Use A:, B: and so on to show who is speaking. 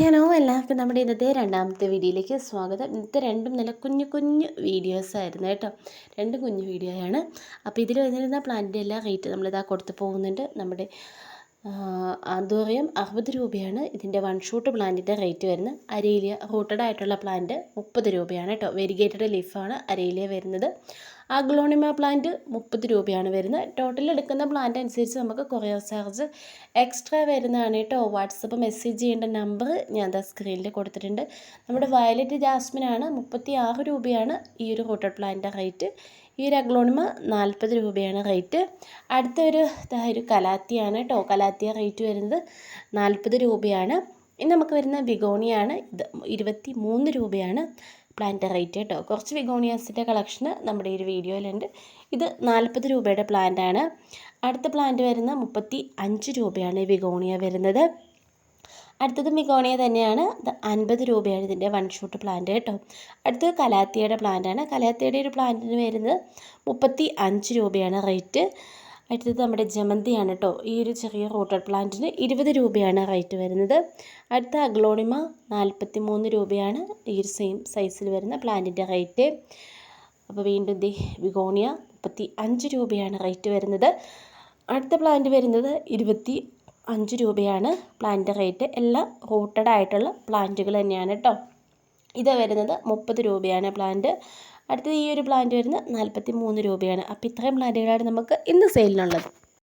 A: Hi hello എല്ലാവർക്കും നമ്മുടെ ഇന്നത്തെ രണ്ടാമത്തെ വീഡിയോയിലേക്ക് സ്വാഗതം. ഇന്നത്തെ രണ്ടും നല്ല കുഞ്ഞു കുഞ്ഞു വീഡിയോസ് ആയിരുന്നു കേട്ടോ. രണ്ട് കുഞ്ഞു വീഡിയോയാണ് അപ്പോൾ ഇതിൽ വന്നിരുന്ന പ്ലാന്റിന്റെ എല്ലാ റേറ്റ് നമ്മളിതാ കൊടുത്തു പോകുന്നുണ്ട്. നമ്മുടെ ആന്തോറിയം അറുപത് രൂപയാണ്. ഇതിന്റെ വൺ ഷൂട്ട് പ്ലാന്റിന്റെ റേറ്റ് വരുന്നത്. അരയിലിയ റൂട്ടഡ് ആയിട്ടുള്ള പ്ലാന്റ് മുപ്പത് രൂപയാണ് കേട്ടോ വെരിഗേറ്റഡ് ലീഫാണ് അരയിലിയ വരുന്നത്. അഗ്ലോണിമ പ്ലാന്റ് മുപ്പത് രൂപയാണ് വരുന്നത്. ടോട്ടൽ എടുക്കുന്ന പ്ലാന്റ് അനുസരിച്ച് നമുക്ക് കൊറിയർ ചാർജ് എക്സ്ട്രാ വരുന്നതാണ് കേട്ടോ വാട്സപ്പ് മെസ്സേജ് ചെയ്യേണ്ട നമ്പർ ഞാൻ ദാ സ്ക്രീനിൽ കൊടുത്തിട്ടുണ്ട്. നമ്മുടെ വയലറ്റ് ജാസ്മിനാണ് മുപ്പത്തി ആറ് രൂപയാണ് ഈ ഒരു റൂട്ടഡ് പ്ലാന്റിന്റെ റേറ്റ് ഈ ഒരു അഗ്ലോണിമ നാൽപ്പത് രൂപയാണ് റേറ്റ്. അടുത്ത ഒരു ഒരു കലാത്തിയാണ് കേട്ടോ കലാത്തിയ റേറ്റ് വരുന്നത് നാൽപ്പത് രൂപയാണ്. ഇനി നമുക്ക് വരുന്ന വിഗോണിയാണ് ഇത് ഇരുപത്തി മൂന്ന് രൂപയാണ് പ്ലാന്റ് റേറ്റ് കേട്ടോ കുറച്ച് വിഗോണിയാസിന്റെ കളക്ഷൻ നമ്മുടെ ഈ ഒരു വീഡിയോയിലുണ്ട്. ഇത് നാൽപ്പത് രൂപയുടെ പ്ലാന്റ് ആണ് അടുത്ത പ്ലാന്റ് വരുന്ന മുപ്പത്തി അഞ്ച് രൂപയാണ് വിഗോണിയ വരുന്നത്. അടുത്തത് മിഗോണിയ തന്നെയാണ്. അൻപത് രൂപയാണ് ഇതിന്റെ വൺ ഷൂട്ട് പ്ലാന്റ് കേട്ടോ. അടുത്തത് കലാത്തിയയുടെ പ്ലാന്റാണ് കലാത്തിയുടെ ഒരു പ്ലാന്റിന് വരുന്നത് മുപ്പത്തി അഞ്ച് രൂപയാണ് റേറ്റ് അടുത്തത് നമ്മുടെ ജമന്തിയാണ് കേട്ടോ. ഈ ഒരു ചെറിയ റൂട്ടഡ് പ്ലാന്റിന് ഇരുപത് രൂപയാണ് റേറ്റ് വരുന്നത്. അടുത്ത അഗ്ലോണിമ നാൽപ്പത്തി മൂന്ന് രൂപയാണ് ഈ ഒരു സെയിം സൈസിൽ വരുന്ന പ്ലാന്റിന്റെ റേറ്റ് അപ്പോൾ വീണ്ടും ദി വിഗോണിയ മുപ്പത്തി അഞ്ച് രൂപയാണ് റേറ്റ് വരുന്നത്. അടുത്ത പ്ലാന്റ് വരുന്നത് ഇരുപത്തി അഞ്ച് രൂപയാണ് പ്ലാന്റ് റേറ്റ് എല്ലാം റൂട്ടഡ് ആയിട്ടുള്ള പ്ലാന്റുകൾ തന്നെയാണ് കേട്ടോ ഇത് വരുന്നത് മുപ്പത് രൂപയാണ് പ്ലാന്റ് അടുത്തത് ഈ ഒരു പ്ലാന്റ് വരുന്നത് നാൽപ്പത്തി മൂന്ന് രൂപയാണ്. അപ്പോൾ ഇത്രയും പ്ലാന്റുകളാണ് നമുക്ക് ഇന്ന് സെയിലിനുള്ളത്